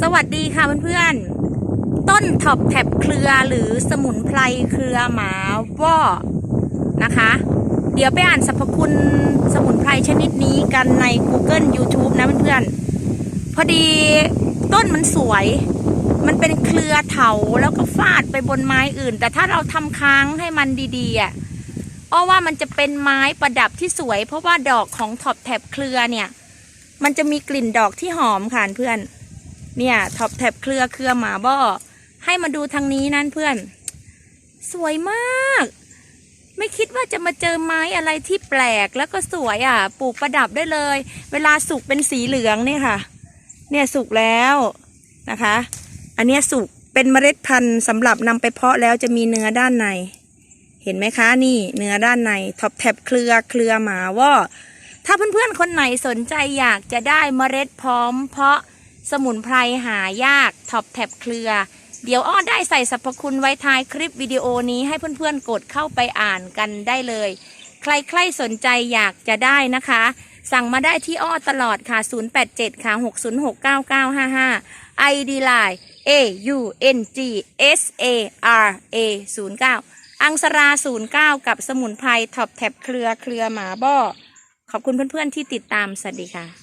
สวัสดีค่ะเพื่อนๆ ต้นท็อปแท็บเครือหรือสมุนไพรเครือหมาว่อนะคะ เดี๋ยวไปอ่านสรรพคุณสมุนไพรชนิดนี้กันใน Google YouTube นะเพื่อนๆ พอดีต้นมันสวย มันเป็นเครือเถาแล้วก็ฟาดไปบนไม้อื่น แต่ถ้าเราทำค้างให้มันดีๆอะเพราะว่ามันจะเป็นไม้ประดับที่สวย เพราะว่าดอกของท็อปแท็บเครือเนี่ย มันจะมีกลิ่นดอกที่หอมค่ะเพื่อน เนี่ยท็อปแท็บเครือเครือหมาบ้อให้มาดูทางนี้นั่นเพื่อน สวยมาก ไม่คิดว่าจะมาเจอไม้อะไรที่แปลกแล้วก็สวยอะ ปลูกประดับได้เลย เวลาสุกเป็นสีเหลืองเนี่ยค่ะ เนี่ยสุกแล้วนะคะ อันเนี้ยสุกเป็นเมล็ดพันธุ์สำหรับนำไปเพาะแล้วจะมีเนื้อด้านใน เห็นไหมคะนี่เนื้อด้านในท็อปแท็บเครือเครือหมาว่าถ้าเพื่อนๆคนไหนสนใจอยากจะได้เมล็ดพร้อมเพาะ สมุนไพรหายากท็อปแท็บเครือ เดี๋ยวอ้อได้ใส่สรรพคุณไว้ท้ายคลิปวิดีโอนี้ให้เพื่อนๆกดเข้าไปอ่านกันได้เลย ใครๆสนใจอยากจะได้นะคะ สั่งมาได้ที่อ้อตลอดค่ะ 087 ค่ะ 6069955 ID Line A U N G S A R A 09อังสรา 09 กับสมุนไพรท็อปแท็บเครือเครือหมาบ้อขอบคุณเพื่อนๆที่ติดตาม สวัสดีค่ะ